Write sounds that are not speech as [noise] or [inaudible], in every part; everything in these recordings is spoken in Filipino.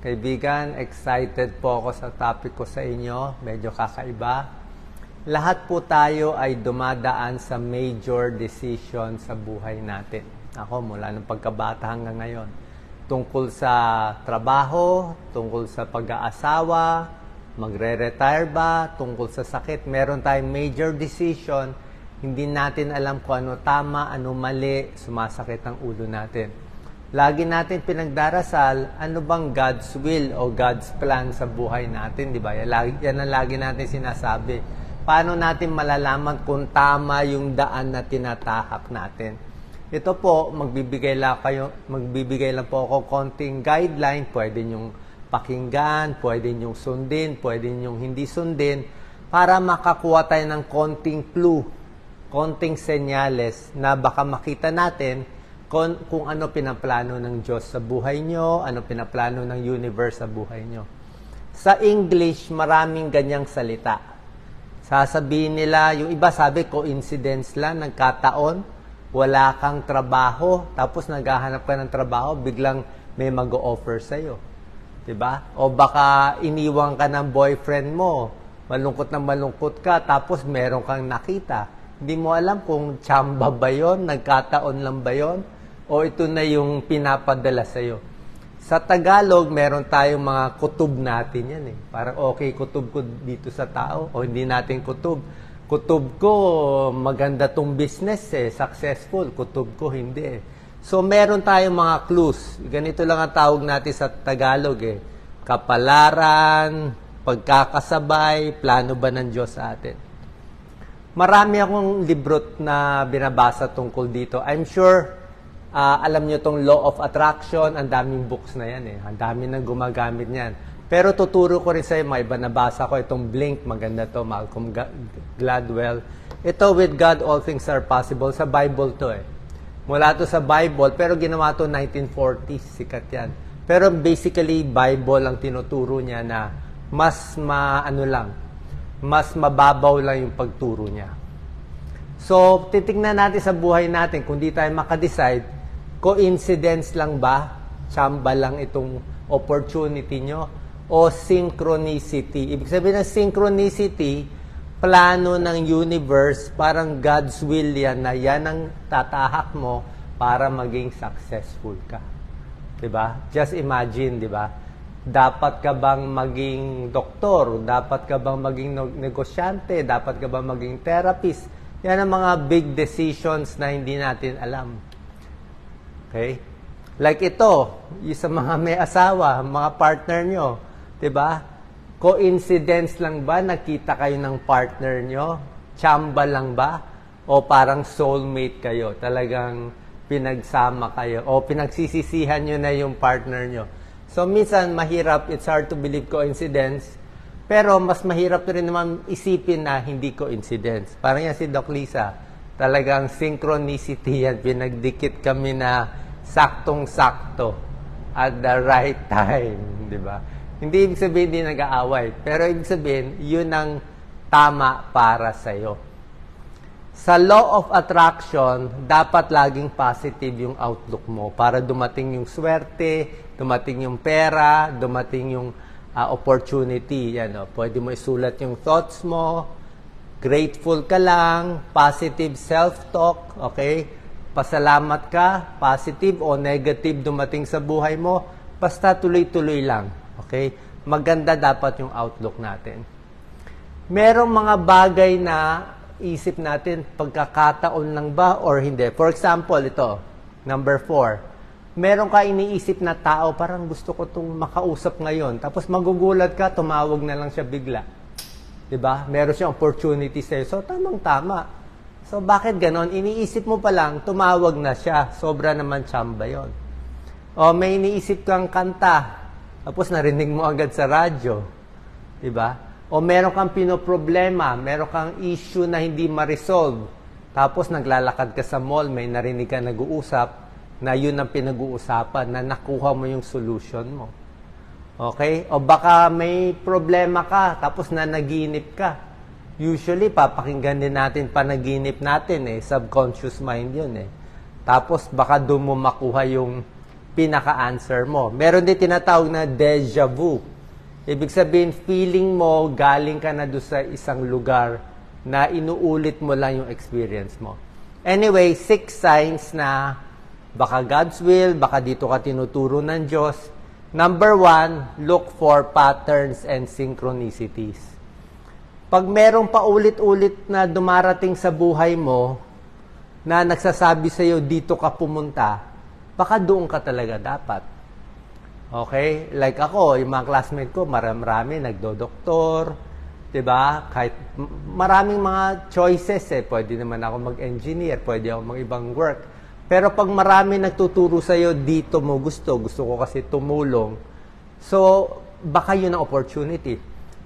Kaibigan, excited po ako sa topic ko sa inyo. Medyo kakaiba. Lahat po tayo ay dumadaan sa major decision sa buhay natin. Ako, mula ng pagkabata hanggang ngayon. Tungkol sa trabaho, tungkol sa pag-aasawa, magre-retire ba, tungkol sa sakit. Meron tayong major decision. Hindi natin alam kung ano tama, ano mali, sumasakit ang ulo natin. Lagi natin pinagdarasal, ano bang God's will o God's plan sa buhay natin, di ba? Yan, ang lagi natin sinasabi. Paano natin malalaman kung tama yung daan na tinatahak natin? Ito po, magbibigay lang, kayo, magbibigay lang po ako konting guideline. Pwede nyong pakinggan, pwede nyong sundin, pwede nyong hindi sundin para makakuha tayo ng konting clue, konting senyales na baka makita natin kung, kung ano pinaplano ng Diyos sa buhay nyo, ano pinaplano ng universe sa buhay nyo. Sa English, maraming ganyang salita. Sasabihin nila, yung iba sabi, coincidence lang, nagkataon, wala kang trabaho, tapos naghahanap ka ng trabaho, biglang may mag-offer sa'yo. 'Di ba? O baka iniwan ka ng boyfriend mo, malungkot na malungkot ka, tapos meron kang nakita. Hindi mo alam kung tsamba ba yon, nagkataon lang ba yon, o ito na yung pinapadala sa'yo. Sa Tagalog, meron tayong mga kutub natin yan eh. Parang okay, kutub ko dito sa tao o hindi natin kutub. Kutub ko, maganda tong business eh, successful. Kutub ko, hindi eh. So, meron tayong mga clues. Ganito lang ang tawag natin sa Tagalog eh. Kapalaran, pagkakasabay, plano ba ng Diyos sa atin. Marami akong librot na binabasa tungkol dito. I'm sure Ah, alam nyo tong law of attraction, ang daming books na yan eh. Ang dami nang gumagamit niyan. Pero tuturo ko rin sa may iba nabasa ko itong Blink, maganda to, Malcolm Gladwell. Ito, with God, all things are possible. Sa Bible to eh. Mula to sa Bible, pero ginawa to 1940s, sikat yan. Pero basically, Bible ang tinuturo niya na mas ma, ano lang, mas mababaw lang yung pagturo niya. So, titignan natin sa buhay natin kung di tayo makadecide, coincidence lang ba? Chamba lang itong opportunity nyo? O synchronicity? Ibig sabihin ng synchronicity, plano ng universe, parang God's will yan na yan ang tatahak mo para maging successful ka. 'Di ba? Just imagine, 'di ba? Dapat ka bang maging doktor? Dapat ka bang maging negosyante? Dapat ka bang maging therapist? Yan ang mga big decisions na hindi natin alam. Okay? Like ito, sa mga may asawa, mga partner nyo, 'di ba? Coincidence lang ba nakita kayo ng partner nyo? Chamba lang ba? O parang soulmate kayo? Talagang pinagsama kayo? O pinagsisisihan nyo na yung partner nyo? So minsan mahirap, it's hard to believe coincidence. Pero mas mahirap rin naman isipin na hindi coincidence. Parang yan si Doc Lisa. Talagang synchronicity yan. Pinagdikit kami na saktong-sakto at the right [laughs] time. Di ba? Hindi ibig sabihin hindi nag-aaway. Pero ibig sabihin, yun ang tama para sa'yo. Sa law of attraction, dapat laging positive yung outlook mo para dumating yung swerte, dumating yung pera, dumating yung ah, opportunity. Yan, oh. Pwede mo isulat yung thoughts mo, grateful ka lang, positive self-talk, okay? Pasalamat ka, positive o negative dumating sa buhay mo, basta tuloy-tuloy lang, okay? Maganda dapat yung outlook natin. Merong mga bagay na isip natin, pagkakataon lang ba or hindi. For example, ito, number four. Meron ka iniisip na tao, parang gusto ko itong makausap ngayon. Tapos magugulat ka, tumawag na lang siya bigla. 'Di ba? Meron siyang opportunity sa'yo. So, tamang-tama. So, bakit ganon? Iniisip mo pa lang, tumawag na siya. Sobra naman tsamba yon. O, may iniisip kang kanta. Tapos narinig mo agad sa radyo. 'Di ba? O meron kang pinoproblema, meron kang issue na hindi ma-resolve. Tapos naglalakad ka sa mall, may narinig ka nag-uusap na yun ang pinag-uusapan, na nakuha mo yung solution mo. Okay? O baka may problema ka, tapos na naginip ka. Usually, papakinggan din natin panaginip natin eh. Subconscious mind yun eh. Tapos baka doon mo makuha yung pinaka-answer mo. Meron din tinatawag na deja vu. Ibig sabihin, feeling mo galing ka na doon sa isang lugar na inuulit mo lang yung experience mo. Anyway, six signs na baka God's will, baka dito ka tinuturo ng Diyos. Number one, look for patterns and synchronicities. Pag merong paulit-ulit na dumarating sa buhay mo, na nagsasabi sa iyo dito ka pumunta, baka doon ka talaga dapat. Okay? Like ako, yung mga classmate ko, marami nagdo-doktor, 'di ba? Kahit maraming mga choices eh. Pwede naman ako mag-engineer, pwede ako mag-ibang work. Pero pag marami nagtuturo sa iyo dito mo gusto, gusto ko kasi tumulong. So, baka yun ang opportunity.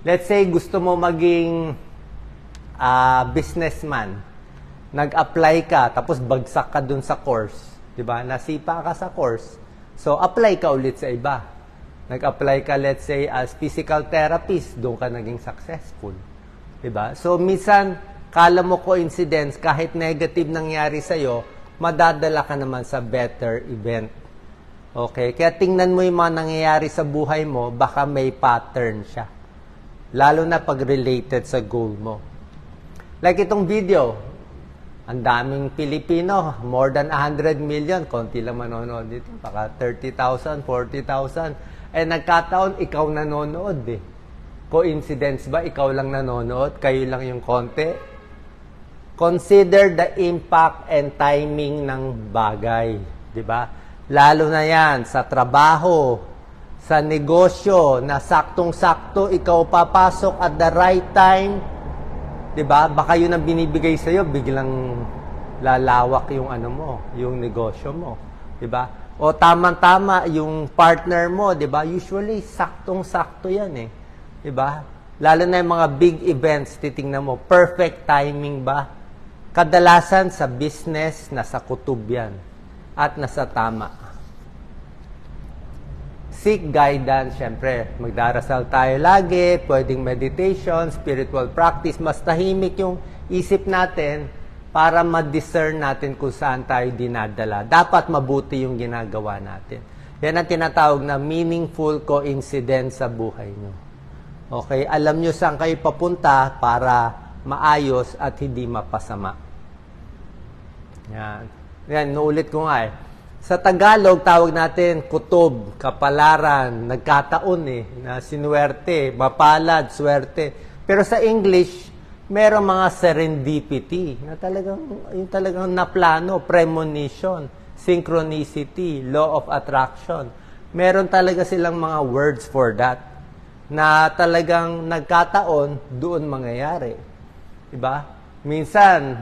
Let's say gusto mo maging ah, businessman. Nag-apply ka, tapos bagsak ka dun sa course. 'Di ba? Nasipa ka sa course. So, apply ka ulit sa iba. Nag-apply ka, let's say, as physical therapist, doon ka naging successful. 'Di ba? So, minsan, kala mo coincidence, kahit negative nangyari sa'yo, madadala ka naman sa better event. Okay? Kaya tingnan mo yung mga nangyayari sa buhay mo, baka may pattern siya. Lalo na pag related sa goal mo. Like itong video, ang daming Pilipino, more than 100 million, konti lang manonood dito, baka 30,000, 40,000. Eh nagkataon, ikaw nanonood eh. Coincidence ba, ikaw lang nanonood, kayo lang yung konti? Consider the impact and timing ng bagay, di ba? Lalo na yan sa trabaho, sa negosyo, na saktong-sakto ikaw papasok at the right time, 'di ba? Baka 'yun ang binibigay sa iyo, biglang lalawak yung ano mo, yung negosyo mo, 'di ba? O tamang-tama yung partner mo, 'di ba? Usually saktong-sakto 'yan eh. 'Di ba? Lalo na yung mga big events, titingnan mo, perfect timing ba? Kadalasan sa business, nasa kutub yan. At nasa tama. Seek guidance, syempre. Magdarasal tayo lagi, pwedeng meditation, spiritual practice. Mas tahimik yung isip natin para ma-discern natin kung saan tayo dinadala. Dapat mabuti yung ginagawa natin. Yan ang tinatawag na meaningful coincidence sa buhay nyo. Okay, alam nyo saan kayo papunta para maayos at hindi mapasama. Yan. Yan, nuulit ko nga eh. Sa Tagalog, tawag natin kutob, kapalaran, nagkataon eh, na sinuwerte, mapalad, swerte. Pero sa English, meron mga serendipity na talagang, yung talagang naplano, premonition, synchronicity, law of attraction. Meron talaga silang mga words for that na talagang nagkataon, doon mangyayari. Diba? Minsan,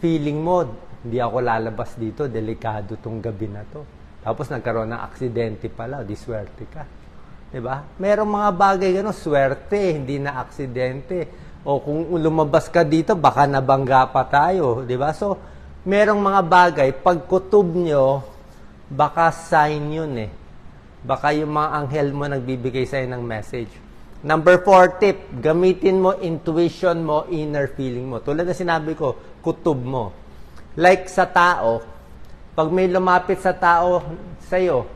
feeling mo, hindi ako lalabas dito, delikado tong gabi na to. Tapos nagkaroon ng aksidente pala, di swerte ka. 'Di ba? Merong mga bagay gano'n, swerte, hindi na aksidente. O kung lumabas ka dito, baka nabangga pa tayo, 'di ba? So, merong mga bagay, pag kutob nyo, baka sign yun eh. Baka yung mga anghel mo nagbibigay sa'yo ng message. Number four tip, gamitin mo intuition mo, inner feeling mo. Tulad na sinabi ko, kutob mo. Like sa tao, pag may lumapit sa tao sa'yo,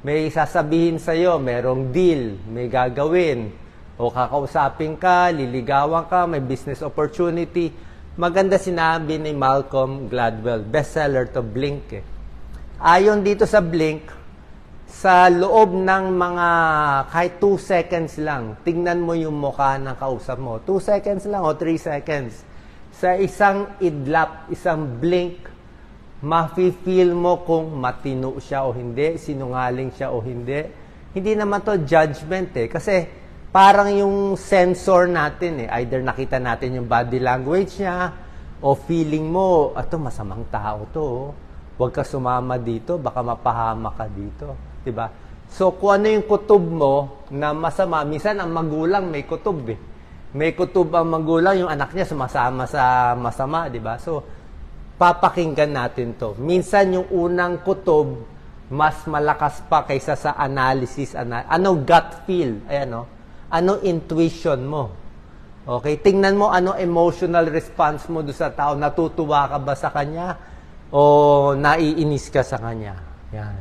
may sasabihin sa'yo, merong deal, may gagawin, o kakausapin ka, liligawan ka, may business opportunity. Maganda sinabi ni Malcolm Gladwell, bestseller to Blink. Eh. Ayon dito sa Blink, sa loob ng mga kahit 2 seconds lang, tingnan mo yung mukha ng kausap mo. 2 seconds lang o 3 seconds. Sa isang idlap, isang blink, mafe-feel mo kung matino siya o hindi, sinungaling siya o hindi. Hindi naman to judgment eh. Kasi parang yung sensor natin eh. Either nakita natin yung body language niya o feeling mo, ato masamang tao to. oh. Huwag ka sumama dito, baka mapahama ka dito. 'Di ba? So kung ano yung kutob mo na masama, minsan ang magulang may kutob eh. May kutob ang magulang, yung anak niya sumasama sa masama, 'di ba? So papakinggan natin 'to. Minsan yung unang kutob mas malakas pa kaysa sa analysis. Ana- ano gut feel? Ayan no? Ano intuition mo? Okay, tingnan mo ano emotional response mo do sa tao. Natutuwa ka ba sa kanya? O naiinis ka sa kanya? Yan.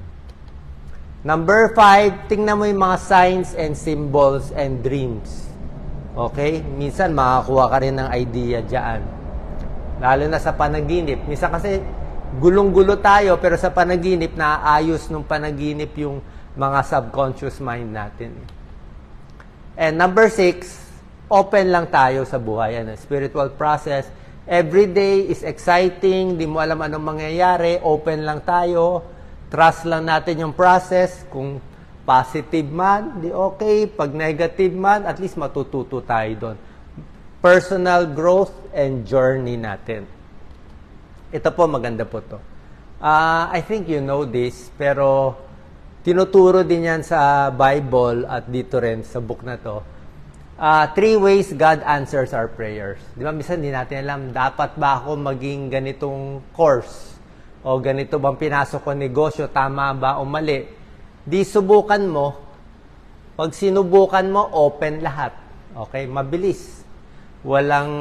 Number five, tingnan mo yung mga signs and symbols and dreams. Okay? Minsan makakuha ka rin ng idea dyan. Lalo na sa panaginip. Minsan kasi gulong-gulo tayo pero sa panaginip naaayos nung panaginip yung mga subconscious mind natin. And number six, open lang tayo sa buhay. Ano, spiritual process. Every day is exciting. Di mo alam anong mangyayari. Open lang tayo. Trust lang natin yung process. Kung positive man, di okay. Pag negative man, at least matututo tayo doon. Personal growth and journey natin. Ito po, maganda po to. Uh, I think you know this, pero tinuturo din yan sa Bible at dito rin sa book na to. Uh, three ways God answers our prayers. Di ba, minsan hindi natin alam, dapat ba ako maging ganitong course? O ganito bang pinasok ko negosyo, tama ba o mali? Di subukan mo. Pag sinubukan mo, open lahat. Okay, mabilis. Walang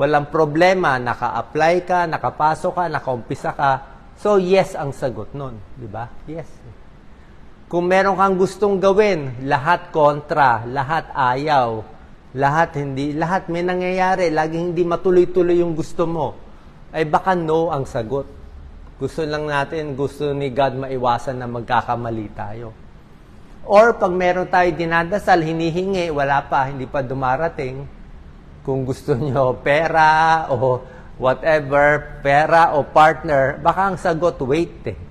walang problema, naka-apply ka, nakapasok ka, nakaumpisa ka. So yes ang sagot nun, di ba? Yes. Kung meron kang gustong gawin, lahat kontra, lahat ayaw, lahat hindi, lahat may nangyayari, laging hindi matuloy-tuloy yung gusto mo, ay baka no ang sagot. Gusto lang natin, gusto ni God maiwasan na magkakamali tayo. Or pag meron tayo dinadasal, hinihingi, wala pa, hindi pa dumarating, kung gusto nyo pera o whatever, pera o partner, baka ang sagot, wait eh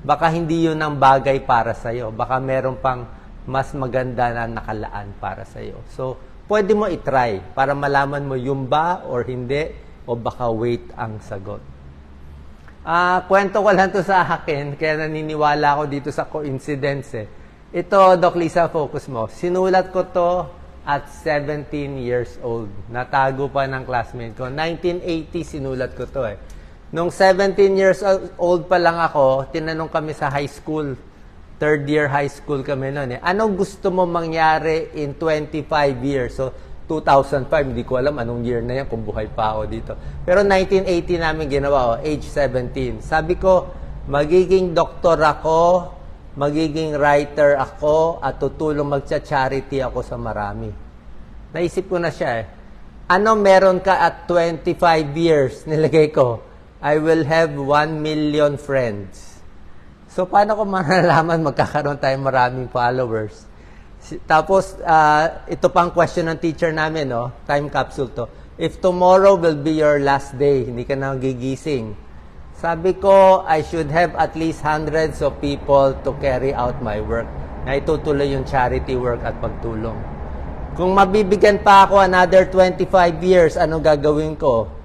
baka hindi yun ang bagay para sa'yo. Baka meron pang mas maganda na nakalaan para sa'yo. So, pwede mo itry para malaman mo yung ba or hindi o baka wait ang sagot. Ah, kwento ko lang to sa akin, kaya naniniwala ako dito sa coincidence eh. Ito, Doc Lisa, focus mo. Sinulat ko to at 17 years old. Natago pa ng classmate ko. 1980 sinulat ko to eh. Nung 17 years old pa lang ako, tinanong kami sa high school. Third year high school kami noon eh. Ano gusto mo mangyari in 25 years? So, 2005, hindi ko alam anong year na yan kung buhay pa ako dito. Pero 1980 namin ginawa, oh, age 17. Sabi ko, magiging doktor ako, magiging writer ako, at tutulong magcha-charity ako sa marami. Naisip ko na siya eh. Ano meron ka at 25 years? [laughs] Nilagay ko I will have 1 million friends. So, paano ko [laughs] malalaman magkakaroon tayo maraming followers? Tapos, uh, ito pang question ng teacher namin, no? time capsule to. If tomorrow will be your last day, hindi ka na gigising, sabi ko, I should have at least hundreds of people to carry out my work. Na itutuloy yung charity work at pagtulong. Kung mabibigyan pa ako another 25 years, ano gagawin ko?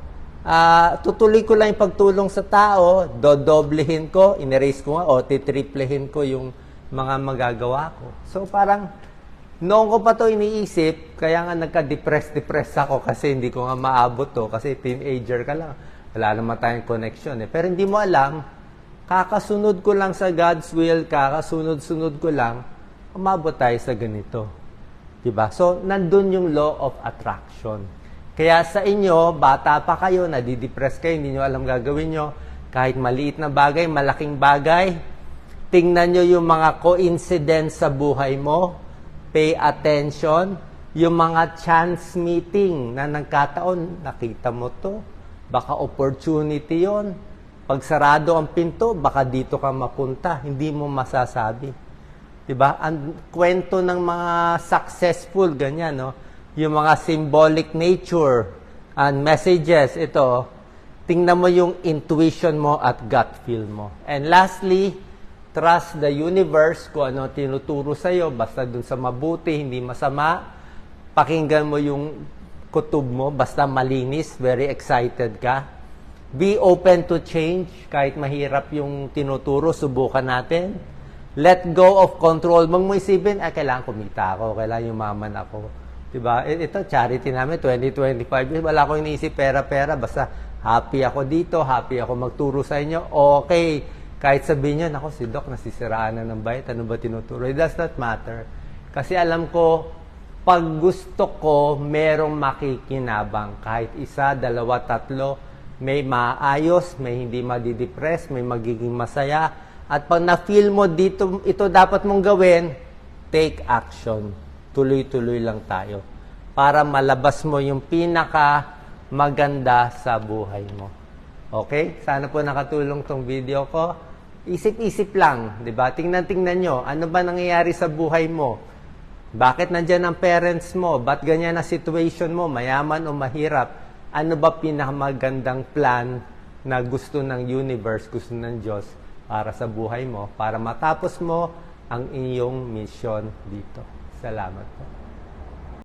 uh, tutuloy ko lang yung pagtulong sa tao, dodoblehin ko, inerase ko nga, o titriplehin ko yung mga magagawa ko. So parang, noong ko pa to iniisip, kaya nga nagka-depress-depress ako kasi hindi ko nga maabot to, kasi teenager ka lang. Wala naman tayong connection eh. Pero hindi mo alam, kakasunod ko lang sa God's will, kakasunod-sunod ko lang, umabot tayo sa ganito. Diba? So, nandun yung law of attraction. Kaya sa inyo, bata pa kayo, nadidepress kayo, hindi nyo alam gagawin nyo, kahit maliit na bagay, malaking bagay, tingnan nyo yung mga coincidence sa buhay mo, pay attention, yung mga chance meeting na nagkataon, nakita mo to, baka opportunity yon. Pag sarado ang pinto, baka dito ka mapunta, hindi mo masasabi. 'Di ba? Ang kwento ng mga successful ganyan, no? yung mga symbolic nature and messages, ito, tingnan mo yung intuition mo at gut feel mo. And lastly, trust the universe kung ano tinuturo sa'yo, basta dun sa mabuti, hindi masama. Pakinggan mo yung kutub mo, basta malinis, very excited ka. Be open to change, kahit mahirap yung tinuturo, subukan natin. Let go of control. Mag mo isipin, ah, kailangan kumita ako, kailangan yumaman ako Diba? Ito, charity namin, 2025 Wala akong iniisip pera-pera. Basta happy ako dito, happy ako magturo sa inyo. Okay. Kahit sabihin nyo, nako si Doc, nasisiraan na ng bayat. Ano ba tinuturo? It does not matter. Kasi alam ko, pag gusto ko, merong makikinabang. Kahit isa, dalawa, tatlo, may maayos, may hindi madidepress, may magiging masaya, At pag na-feel mo dito, ito dapat mong gawin, take action. Tuloy-tuloy lang tayo. Para malabas mo yung pinaka maganda sa buhay mo. Okay? Sana po nakatulong tong video ko. Isip-isip lang, 'di ba? Tingnan-tingnan nyo, ano ba nangyayari sa buhay mo? Bakit nandyan ang parents mo? Ba't ganyan ang situation mo? Mayaman o mahirap? Ano ba pinakamagandang plan na gusto ng universe, gusto ng Diyos para sa buhay mo, para matapos mo ang inyong mission dito. Salamat po.